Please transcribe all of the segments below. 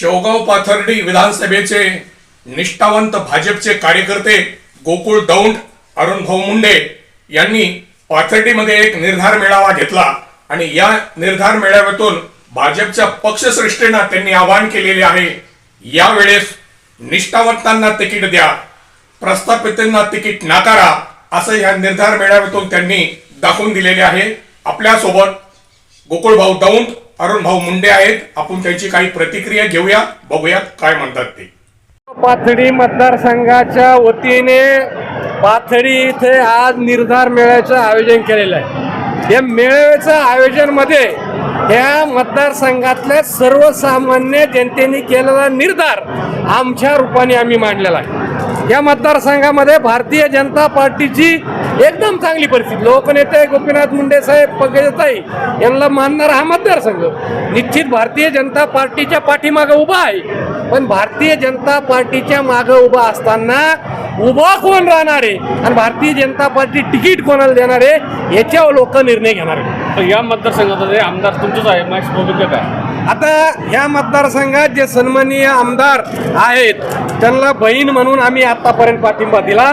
शेवगाव पाथर्डी विधानसभेचे निष्ठावंत भाजपचे कार्यकर्ते गोकुळ दौंड अरुण भाऊ मुंडे यांनी पाथर्डीमध्ये एक निर्धार मेळावा घेतला. आणि या निर्धार मेळाव्यातून भाजपच्या पक्षश्रेष्ठींना त्यांनी आवाहन केलेले आहे. यावेळेस निष्ठावंतांना तिकीट द्या प्रस्थापितांना तिकीट नाकारा असं या निर्धार मेळाव्यातून त्यांनी दाखवून दिलेले आहे. आपल्यासोबत गोकुळ भाऊ दौंड अरुण भाऊ मुंडे आहेत. आपण त्यांची काही प्रतिक्रिया घेऊया. बघूयात काय म्हणतात ते. पाथडी मतदारसंघाच्या वतीने पाथडी इथे आज निर्धार मेळ्याचं आयोजन केलेलं आहे. या मेळाव्याचं आयोजनमध्ये या मतदारसंघातल्या सर्वसामान्य जनतेने केलेला निर्धार आमच्या रूपाने आम्ही मांडलेला आहे. या मतदारसंघामध्ये भारतीय जनता पार्टीची एकदम चांगली परिस्थिती. लोकनेते गोपीनाथ मुंडे साहेब पंकजाताई यांना मानणारा हा मतदारसंघ. निश्चित भारतीय जनता पार्टीच्या पाठीमागं उभा आहे. पण भारतीय जनता पार्टीच्या मागं उभा असताना उभा कोण राहणार आहे? आणि भारतीय जनता पार्टी तिकीट कोणाला देणार आहे? याच्यावर लोक निर्णय घेणार आहे या मतदारसंघामध्ये आमदार तुमचंच आहे महेश भूमिका काय आता ह्या मतदारसंघात जे सन्माननीय आमदार आहेत त्यांना बहीण म्हणून आम्ही आतापर्यंत पाठिंबा दिला.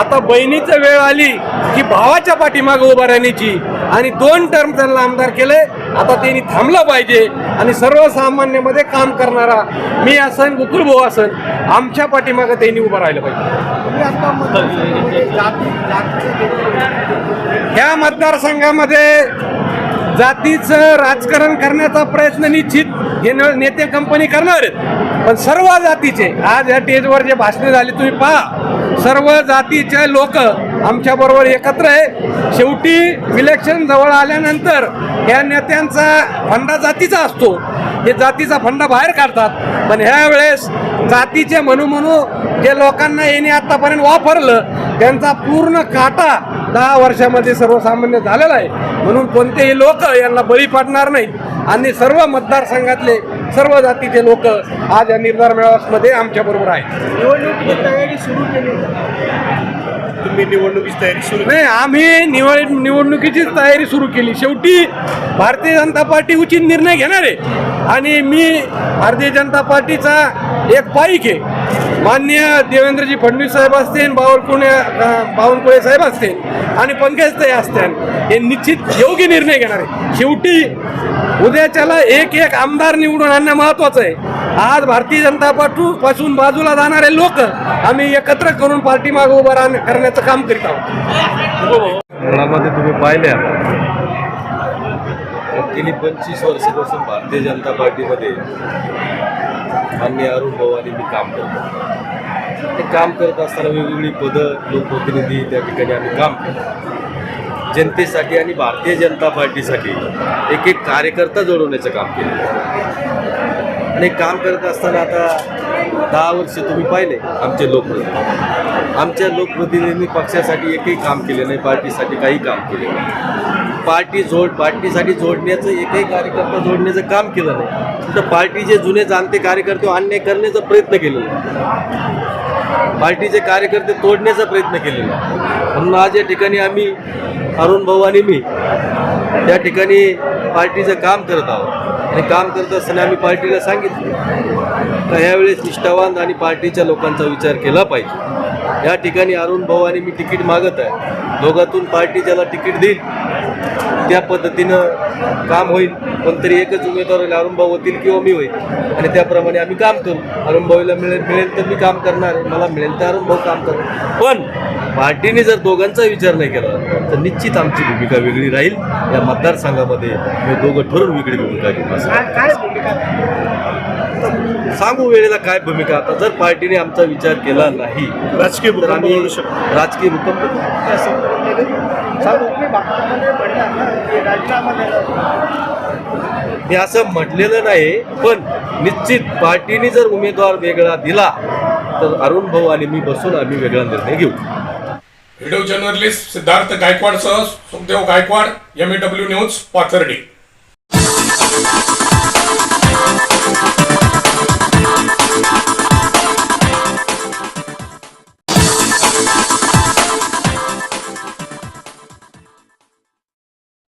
आता बहिणीचं वेळ आली की भावाच्या पाठीमागं उभा राहण्याची. आणि दोन टर्म त्यांना आमदार केले. आता त्यांनी थांबलं पाहिजे आणि सर्वसामान्यामध्ये काम करणारा मी असन भाऊ असन आमच्या पाठीमागं त्यांनी उभं राहिलं पाहिजे. ह्या मतदारसंघामध्ये जातीचं राजकारण करण्याचा प्रयत्न निश्चित हे नेते कंपनी करणार. आहेत पण सर्व जातीचे आज या स्टेजवर जे भाषणे झाली तुम्ही पहा. सर्व जातीचे लोक आमच्या बरोबर एकत्र आहे. शेवटी इलेक्शन जवळ आल्यानंतर या नेत्यांचा फंडा जातीचा असतो. हे जातीचा फंडा बाहेर काढतात. पण ह्या वेळेस जातीचे म्हणू म्हणू जे लोकांना येणे आतापर्यंत वापरलं त्यांचा पूर्ण काटा दहा वर्षामध्ये सर्वसामान्य झालेला आहे. म्हणून कोणतेही लोक यांना बळी पडणार नाहीत. आणि सर्व मतदारसंघातले सर्व जातीचे लोक आज या निर्धार मेळाव्यामध्ये आमच्या बरोबर आहेत. निवडणुकीची तयारी सुरू केली. तुम्ही निवडणुकीची तयारी सुरू नाही आम्ही निवड निवडणुकीची तयारी सुरू केली. शेवटी भारतीय जनता पार्टी उचित निर्णय घेणार. आहे आणि मी भारतीय जनता पार्टीचा एक पाईक आहे. मान्य देवेंद्रजी फडणवीस साहेब असतील बावनकुळे बावनकुळे साहेब असतील आणि पंकजताई असतील हे निश्चित योग्य निर्णय घेणार आहे. शेवटी उद्याच्याला एक एक आमदार निवडून आणणं महत्वाचं आहे. आज भारतीय जनता पार्टी पासून बाजूला जाणारे लोक आम्ही एकत्र करून पार्टी मागे उभं राहण करण्याचं काम करीत आहोत. तुम्ही पाहिल्या गेली पंचवीस वर्षापासून भारतीय जनता पार्टीमध्ये मान्य अरुण भवानी मी काम करतो. ते काम करत असताना वेगवेगळी पदं लोकप्रतिनिधी त्या ठिकाणी आम्ही काम केलं जनतेसाठी आणि भारतीय जनता पार्टीसाठी एक एक कार्यकर्ता जोडवण्याचं काम केलं. आणि काम करत असताना आता दहा वर्ष तुम्ही पाहिले आमचे लोकप्रतिनिधी. आमच्या लोकप्रतिनिधींनी पक्षासाठी एकही काम केले नाही पार्टीसाठी काही काम केले नाही. पार्टी जोड पार्टीसाठी जोडण्याचं एकही कार्यकर्ता जोडण्याचं काम केलं नाही. तर पार्टीचे जुने जाणते कार्यकर्ते अन्याय करण्याचा प्रयत्न केलेला पार्टीचे कार्यकर्ते तोडण्याचा प्रयत्न केलेला म्हणून आज या ठिकाणी आम्ही अरुण भाऊ आणि मी त्या ठिकाणी पार्टीचं काम करत आहोत. आणि काम करत असताना आम्ही पार्टीला सांगितलं तर ह्यावेळेस निष्ठावान आणि पार्टीच्या लोकांचा विचार केला पाहिजे. या ठिकाणी अरुण भाऊ आणि मी तिकीट मागत आहे. दोघातून पार्टी ज्याला तिकीट देईल त्या पद्धतीनं काम होईल. पण तरी एकच उमेदवार होईल अरुण भाऊ होतील किंवा मी होईल. आणि त्याप्रमाणे आम्ही काम करू. अरुण भाऊला मिळेल मिळेल तर मी काम करणार. मला मिळेल तर अरुण भाऊ काम करणार. पण पार्टीने जर दोघांचा विचार नाही केला तर निश्चित आमची भूमिका वेगळी राहील. या मतदारसंघामध्ये मी दोघं ठरून वेगळी भूमिका घेऊ असं. काय भूमिका? सांगू वेळेला काय भूमिका? आता जर पार्टीने आमचा विचार केला नाही राजकीय तर आम्ही राजकीय भूकंप सांगू? मी असं म्हटलेलं नाही पण निश्चित पार्टीने जर उमेदवार वेगळा दिला तर अरुण भाऊ आणि मी बसून आम्ही वेगळा निर्णय घेऊ. Video journalist Siddharth गायकवाडसह Sukhdev Gaikwad M W news Pathardi.